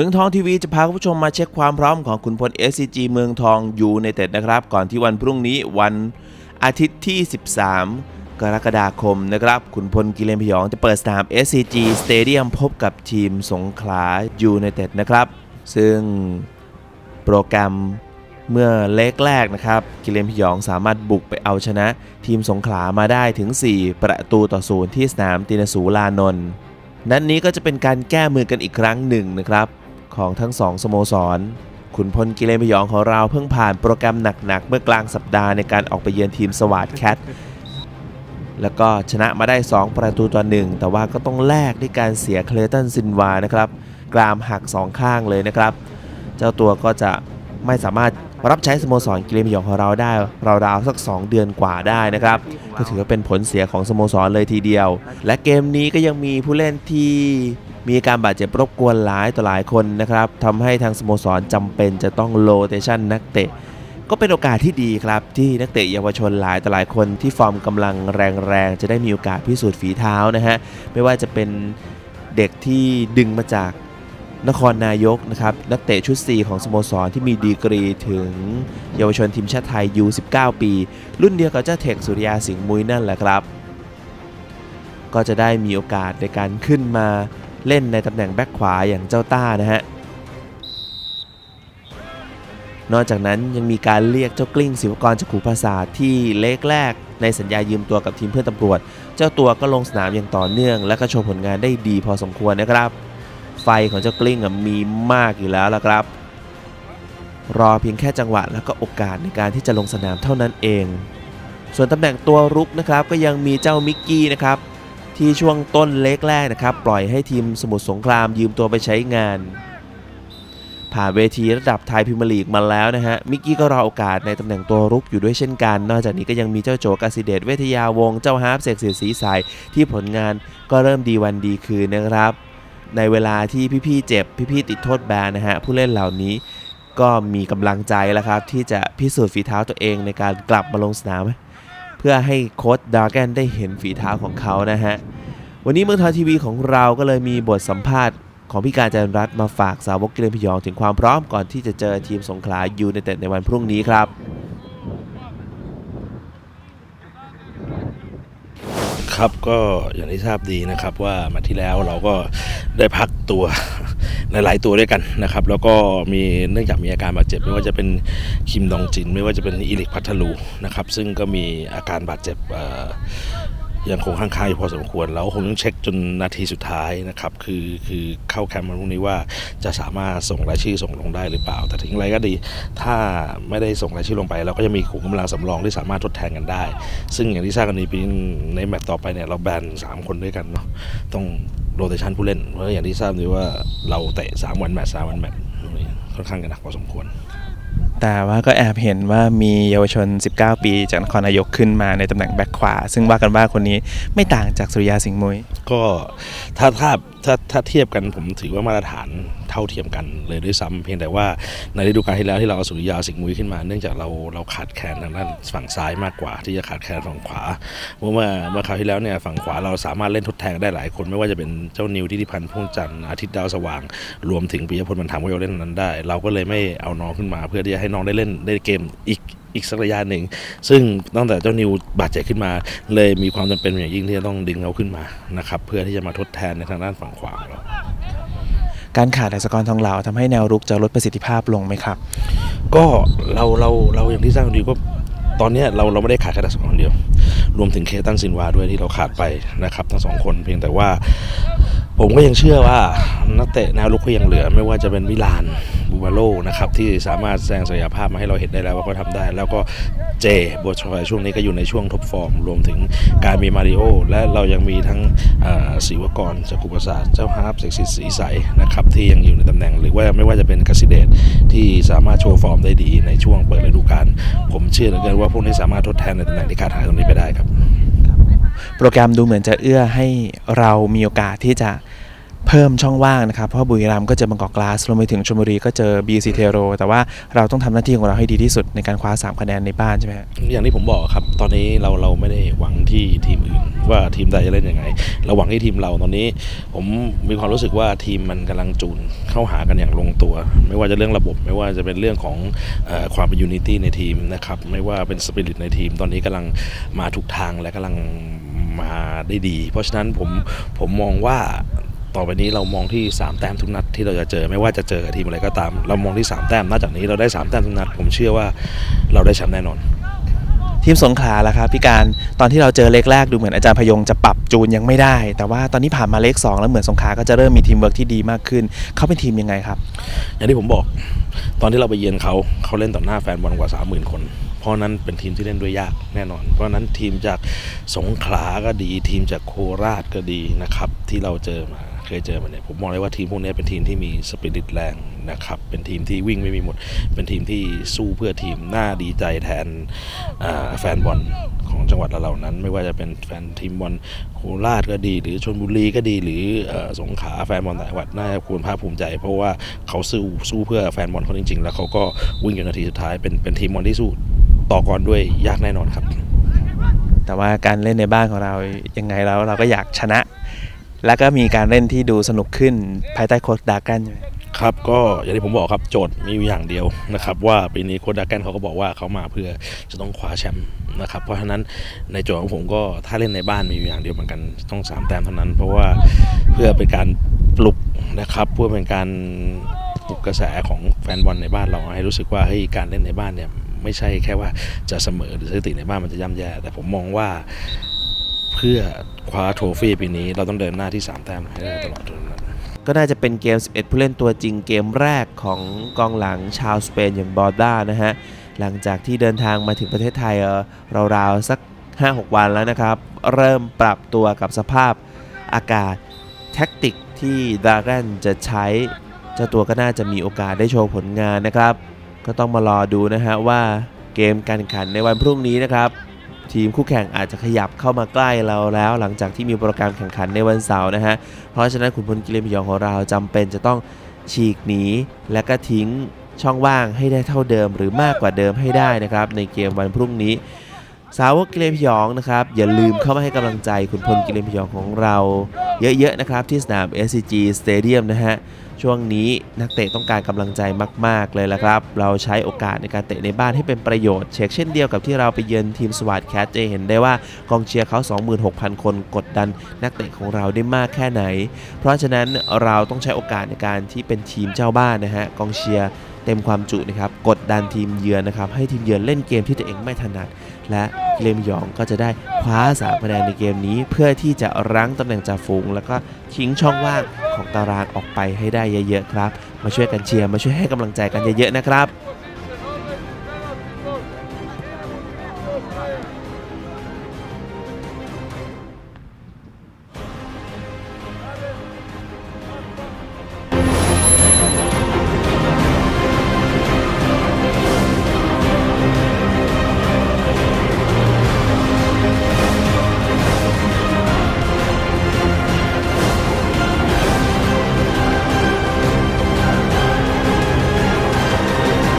มืองทองทีวีจะพาคุณผู้ชมมาเช็คความพร้อมของขุนพล SCG เมืองทองยูในเต็ดนะครับ ก่อนที่วันพรุ่งนี้วันอาทิตย์ที่ 13 กรกฎาคมนะครับ ขุนพลกิเลนพยองจะเปิดสนาม SCG Stadium พบกับทีมสงขลายูในเต็ดนะครับ ซึ่งโปรแกรมเมื่อเล็กแรกนะครับ กิเลนพยองสามารถบุกไปเอาชนะ ทีมสงขลามาได้ถึง 4 ประตูต่อศูนย์ที่สนามตินสูลานนท์นัดนนี้ก็จะเป็นการแก้มือกันอีกครั้งหนึ่งนะครับ ของทั้งสองสโมสร ขุนพลกิเลนพยองของเราเพิ่งผ่านโปรแกรมหนักๆ เมื่อกลางสัปดาห์ในการออกไปเยือนทีมสวาดแคทแล้วก็ชนะมาได้ 2 ประตูต่อหนึ่งแต่ว่าก็ต้องแลกด้วยการเสียเคลตันซินวานะครับ กรามหัก 2 ข้างเลยนะครับ เจ้าตัวก็จะไม่สามารถรับใช้สโมสรกิเลนพยองของเราได้ราวๆสัก 2 เดือนกว่าได้นะครับ ก็ถือว่าเป็นผลเสียของสโมสรเลยทีเดียว และเกมนี้ก็ยังมีผู้เล่นที่ มีการบาดเจ็บรบกวนหลายต่อหลายคนนะครับทำให้ทางสโมสรจำเป็นจะต้องโลเตชันนักเตะ ก็เป็นโอกาสที่ดีครับ ที่นักเตะเยาวชนหลายต่อหลายคนที่ฟอร์มกำลังแรงๆ จะได้มีโอกาสพิสูจน์ฝีเท้านะฮะไม่ว่าจะเป็นเด็กที่ดึงมาจากนครนายกนะครับนักเตะชุด 4 ของสโมสรที่มีดีกรีถึงเยาวชนทีมชาติไทยยู19 ปี รุ่นเดียวกับเจ้าเทคสุริยาสิงห์มุยนั่นแหละครับ ก็จะได้มีโอกาสในการขึ้นมา เล่นในตำแหน่งแบ็คขวาอย่างเจ้าต้านะฮะ นอกจากนั้นยังมีการเรียกเจ้ากลิ้งศิวกรจากขูภาษาที่เล็กแรก ในสัญญายืมตัวกับทีมเพื่อนตำรวจ เจ้าตัวก็ลงสนามอย่างต่อเนื่อง และก็โชว์ผลงานได้ดีพอสมควรนะครับ ไฟของเจ้ากลิ้งมีมากอยู่แล้วละครับ รอเพียงแค่จังหวะและก็โอกาสในการที่จะลงสนามเท่านั้นเอง ส่วนตำแหน่งตัวรุกนะครับก็ยังมีเจ้ามิกกี้นะครับ ที่ช่วงต้นเล็กแรกนะครับ ปล่อยให้ทีมสมุทรสงครามยืมตัวไปใช้งาน ผ่านเวทีระดับไทยพิมลีกมาแล้วนะฮะ มิกกี้ก็รอโอกาสในตำแหน่งตัวรุกอยู่ด้วยเช่นกัน นอกจากนี้ก็ยังมีเจ้าโจกาสิเดชเวทยาวง เจ้าฮาร์ปเสกเสียสีใสที่ผลงานก็เริ่มดีวันดีคืนนะครับ ในเวลาที่พี่ๆเจ็บพี่ๆติดโทษแบนนะฮะผู้เล่นเหล่านี้ก็มีกำลังใจแล้วครับที่จะพิสูจน์ฝีเท้าตัวเองในการกลับมาลงสนาม เพื่อให้โค้ดดาร์แกนได้เห็นฝีเท้าของเขานะฮะ วันนี้เมืองทองทีวีของเราก็เลยมีบทสัมภาษณ์ของพี่การจันรัตน์มาฝากสาวกเกรนพยองถึงความพร้อมก่อนที่จะเจอทีมสงขลายูในเต็ดในวันพรุ่งนี้ครับ ครับก็อย่างที่ทราบดีนะครับว่ามาที่แล้วเราก็ได้พักตัวหลายๆตัวด้วยกันนะครับ แล้วก็มีเนื่องจากมีอาการบาดเจ็บ ไม่ว่าจะเป็นคิมดองจิน ไม่ว่าจะเป็นอิลิกพัทลูนะครับ ซึ่งก็มีอาการบาดเจ็บ ยังคงข้างๆอยู่พอสมควร แล้วคงต้องเช็คจนนาทีสุดท้ายนะครับ คือคือเข้าแคมป์วันพรุ่งนี้ว่าจะสามารถส่งรายชื่อส่งลงได้หรือเปล่า แต่ถึงอะไรก็ดี ถ้าไม่ได้ส่งรายชื่อลงไป เราก็จะมีขุมกำลังสำรองที่สามารถทดแทนกันได้ ซึ่งอย่างที่ทราบกันในปีในแมตตช์ต่อไปเนี่ยเราแบน3 คนด้วยกันเนาะต้องโรเตชันผู้เล่นเพราะอย่างที่ทราบดีว่าเราเตะ3วันแมตช์3วันแมตช์ค่อนข้างจะหนักพอสมควร แต่ว่าก็แอบเห็นว่ามีเยาวชน 19 ปีจากนครนายกขึ้นมาในตำแหน่งแบ็คขวา ซึ่งว่ากันว่าคนนี้ไม่ต่างจากสุริยาสิงห์มุย ก็ถ้าถ้าถ้าถ้าเทียบกันผมถือว่ามาตรฐาน เท่าเทียมกันเลยด้วยซ้ำเพียงแต่ว่าในฤดูกาลที่แล้วที่เราเอาสุริยาสิงห์มุยขึ้นมา เนื่องจากเราเราขาดแคลนทางด้านฝั่งซ้ายมากกว่า ที่จะขาดแคลนฝั่งขวาเพราะว่าเมื่อคราวที่แล้วเนี่ยฝั่งขวาเราสามารถเล่นทดแทนได้หลายคน ไม่ว่าจะเป็นเจ้านิวทิติพันธ์พ่วงจันทร์อาทิตย์ดาวสว่าง รวมถึงปิยพลบรรทามก็ยังเล่นนั้นได้ เราก็เลยไม่เอาน้องขึ้นมาเพื่อที่จะให้น้องได้เล่นได้เกมอีกอีกสักระยะหนึ่ง ซึ่งตั้งแต่เจ้านิวบาดเจ็บขึ้นมา เลยมีความจำเป็นอย่างยิ่งที่จะต้องดึงเขาขึ้นมานะครับเพื่อที่จะมาทดแทนในทางด้านฝั่งขวาของเรา การขาดอัศกรทองเหลาทำให้แนวรุกจะลดประสิทธิภาพลงไหมครับ ก็เราเราเราอย่างที่ทราบดีก็ตอนนี้เราเราไม่ได้ขาดแค่ดัชกรเดียว รวมถึงเคตันซินวาด้วยที่เราขาดไปนะครับ ทั้งสองคนเพียงแต่ว่า ผมก็ยังเชื่อว่านักเตะแนวลุกก็ยังเหลือ ไม่ว่าจะเป็นมิลานบูบาโลนะครับที่สามารถแสดงศักยภาพมาให้เราเห็นได้แล้วว่าเขาทำได้ แล้วก็เจบัวชอยช่วงนี้ก็อยู่ในช่วงท็อปฟอร์ม รวมถึงการมีมาริโอ และเรายังมีทั้งศิวกรจากกุปศาสตร์เจ้าฮาร์ปเซ็กซิตสีใสนะครับที่ยังอยู่ในตำแหน่ง หรือว่าไม่ว่าจะเป็นกสิเดชที่สามารถโชว์ฟอร์มได้ดีในช่วงเปิดฤดูกาลผมเชื่อเหลือเกินว่าพวกนี้สามารถทดแทนในตำแหน่งที่ขาดหายตรงนี้ไปได้ครับ โปรแกรมดูเหมือนจะเอื้อให้เรามีโอกาสที่จะเพิ่มช่องว่างนะครับ เพราะบุรีรัมย์ก็เจอบางกอกกลาสรวมไปถึงชลบุรีก็เจอ BC เทโรแต่ว่าเราต้องทำหน้าที่ของเราให้ดีที่สุดในการคว้า 3 คะแนนในบ้านใช่ไหมฮะอย่างที่ผมบอกครับ ตอนนี้เราเราไม่ได้หวังที่ทีมอื่น ว่าทีมใดจะเล่นยังไง เราหวังที่ทีมเราตอนนี้ ผมมีความรู้สึกว่าทีมมันกำลังจูนเข้าหากันอย่างลงตัว ไม่ว่าจะเรื่องระบบ ไม่ว่าจะเป็นเรื่องของอความเป็นยูนิตี้ในทีมนะครับไม่ว่าเป็นสปิริตในทีม ตอนนี้กำลังมาทุกทางและกำลัง มาได้ดี เพราะฉะนั้นผมผมมองว่าต่อไปนี้เรามองที่ 3 แต้มทุกนัดที่เราจะเจอไม่ว่าจะเจอกับทีมอะไรก็ตาม เรามองที่ 3 แต้มนัดจากนี้เราได้ 3 แต้มทุกนัด ผมเชื่อว่าเราได้แชมป์แน่นอน ทีมสงขลาล่ะครับพี่การตอนที่เราเจอเลขแรกดูเหมือนอาจารย์พยงจะปรับจูนยังไม่ได้ แต่ว่าตอนนี้ผ่านมาเลข2แล้วเหมือนสงขลาก็จะเริ่มมีทีมเวิร์กที่ดีมากขึ้น เขาเป็นทีมยังไงครับ อย่างที่ผมบอก ตอนที่เราไปเยือนเขาเขาเล่นต่อหน้าแฟนบอลกว่า 30,000 คนเพ ราะนั้นเป็นทีมที่เล่นด้วยยากแน่นอน เพราะนั้นทีมจากสงขลาก็ดี ทีมจากโคราชก็ดีนะครับที่เราเจอมาเคยเจอมาเนี่ยผมมองเลยว่าทีมพวกนี้เป็นทีมที่มีสปิริตแรงนะครับเป็นทีมที่วิ่งไม่มีหมด เป็นทีมที่สู้เพื่อทีมหน่าดีใจแทนแฟนบอลของจังหวัดเราเหล่านั้น ไม่ว่าจะเป็นแฟนทีมบอลโคราชก็ดี หรือชลบุรีก็ดี หรือสงขลาแฟนบอลต่างจังหวัดน่าจะควรภาคภูมิใจ เพราะว่าเขาสู้สู้เพื่อแฟนบอลเขาจริงๆ แล้วเขาก็วิ่งจนนาทีสุดท้ายเป็นเป็นทีมบอลที่สู้ ต่อกรด้วยยากแน่นอนครับ แต่ว่าการเล่นในบ้านของเรายังไงแล้วเราก็อยากชนะ แล้วก็มีการเล่นที่ดูสนุกขึ้นภายใต้โค้ชดากันใช่ไหมครับก็อย่างที่ผมบอกครับโจทย์มีอยู่อย่างเดียวนะครับ ว่าปีนี้โค้ชดาแกนเขาก็บอกว่าเขามาเพื่อจะต้องคว้าแชมป์นะครับ เพราะฉะนั้นในโจทย์ของผมก็ถ้าเล่นในบ้านมีอยู่อย่างเดียวเหมือนกันต้องสามแต้มเท่านั้น เพราะว่าเพื่อเป็นการปลุกนะครับเพื่อเป็นการปลุกกระแสของแฟนบอลในบ้านเราให้รู้สึกว่าเฮ้ยการเล่นในบ้านเนี่ย ไม่ใช่แค่ว่าจะเสมอหรือสถิติในบ้านมันจะย่ำแย่ แต่ผมมองว่าเพื่อคว้าโทฟี่ปีนี้เราต้องเดินหน้าที่สามแต้มให้ได้ตลอดเท่านั้นก็น่าจะเป็นเกม 11 ผู้เล่นตัวจริงเกมแรกของกองหลังชาวสเปนอย่างบอร์ด้านะฮะ หลังจากที่เดินทางมาถึงประเทศไทยเออราวๆสัก 5-6 วันแล้วนะครับ เริ่มปรับตัวกับสภาพอากาศแท็กติกที่ดาร์แกนจะใช้ เจ้าตัวก็น่าจะมีโอกาสได้โชว์ผลงานนะครับ ก็ต้องมารอดูนะฮะว่าเกมการแข่งขันในวันพรุ่งนี้นะครับ ทีมคู่แข่งอาจจะขยับเข้ามาใกล้เราแล้ว หลังจากที่มีโปรแกรมแข่งขันในวันเสาร์นะฮะเพราะฉะนั้นขุนพลกิเลนพยองของเราจำเป็นจะต้องฉีกหนีและก็ทิ้งช่องว่างให้ได้เท่าเดิมหรือมากกว่าเดิมให้ได้นะครับในเกมวันพรุ่งนี้ สาวกกิเลนพยองนะครับ อย่าลืมเข้ามาให้กำลังใจขุนพลกิเลนพยองของเรา เยอะๆนะครับที่สนาม SCG Stadium นะฮะ ช่วงนี้นักเตะต้องการกำลังใจมาก ๆ เลยละครับ เราใช้โอกาสในการเตะในบ้านให้เป็นประโยชน์ เช็คเช่นเดียวกับที่เราไปเยือนทีมสวัสดแคทจะเห็นได้ว่ากองเชียร์เขา 26,000 คนกดดันนักเตะของเราได้มากแค่ไหน เพราะฉะนั้นเราต้องใช้โอกาสในการที่เป็นทีมเจ้าบ้านนะฮะกองเชียร์เต็มความจุนะครับกดดันทีมเยือนนะครับให้ทีมเยือนเล่นเกมที่ตัวเองไม่ถนัด และกิเลมยองก็จะได้คว้าสามคะแนนในเกมนี้ เพื่อที่จะรั้งตำแหน่งจ่าฝูง แล้วก็ทิ้งช่องว่างของตารางออกไปให้ได้เยอะๆครับ มาช่วยกันเชียร์มาช่วยให้กำลังใจกันเยอะๆนะครับ